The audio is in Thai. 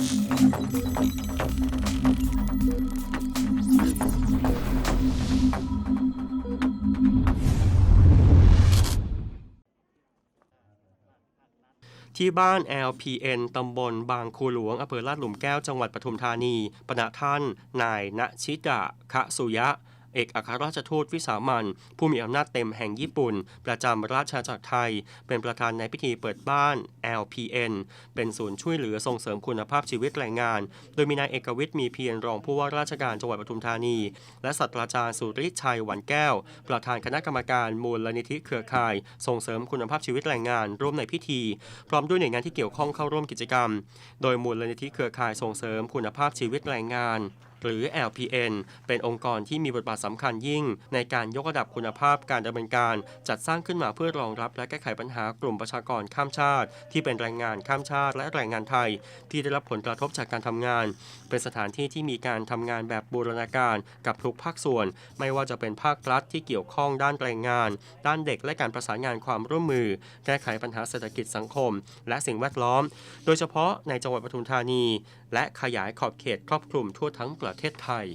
ที่บ้าน LPN ตำบลบางคูหลวงอำเภอลาดหลุมแก้ว จังหวัดปทุมธานีปณะท่าน นายณชิดะคะสุยะ เอกอัครราชทูตวิสามันผู้มีอำนาจเต็มแห่งญี่ปุ่น ประจำราชอาณาจักรไทย เป็นประธานในพิธีเปิดบ้าน LPN เป็นศูนย์ช่วยเหลือส่งเสริมคุณภาพชีวิตแรงงาน โดยมีนายเอกวิทย์มีเพียรรองผู้ว่าราชการจังหวัดปทุมธานี และศาสตราจารย์สุริชัยหวันแก้ว ประธานคณะกรรมการมูลนิธิเครือข่าย ส่งเสริมคุณภาพชีวิตแรงงาน ร่วมในพิธี พร้อมด้วยหน่วยงานที่เกี่ยวข้องเข้าร่วมกิจกรรม โดยมูลนิธิเครือข่ายส่งเสริมคุณภาพชีวิตแรงงาน หรือ LPN เป็นองค์กรที่มีบทบาทสำคัญยิ่ง ในการยกระดับคุณภาพการดำเนินการ จัดสร้างขึ้นมาเพื่อรองรับและแก้ไขปัญหากลุ่มประชากรข้ามชาติ ที่เป็นแรงงานข้ามชาติและแรงงานไทย ที่ได้รับผลกระทบจากการทำงาน เป็นสถานที่ที่มีการทำงานแบบบูรณาการกับทุกภาคส่วน ไม่ว่าจะเป็นภาครัฐที่เกี่ยวข้องด้านแรงงาน ด้านเด็กและการประสานงานความร่วมมือ แก้ไขปัญหาเศรษฐกิจสังคม และสิ่งแวดล้อม โดยเฉพาะในจังหวัดปทุมธานี และขยายขอบเขตครอบคลุมทั่วทั้งประเทศไทย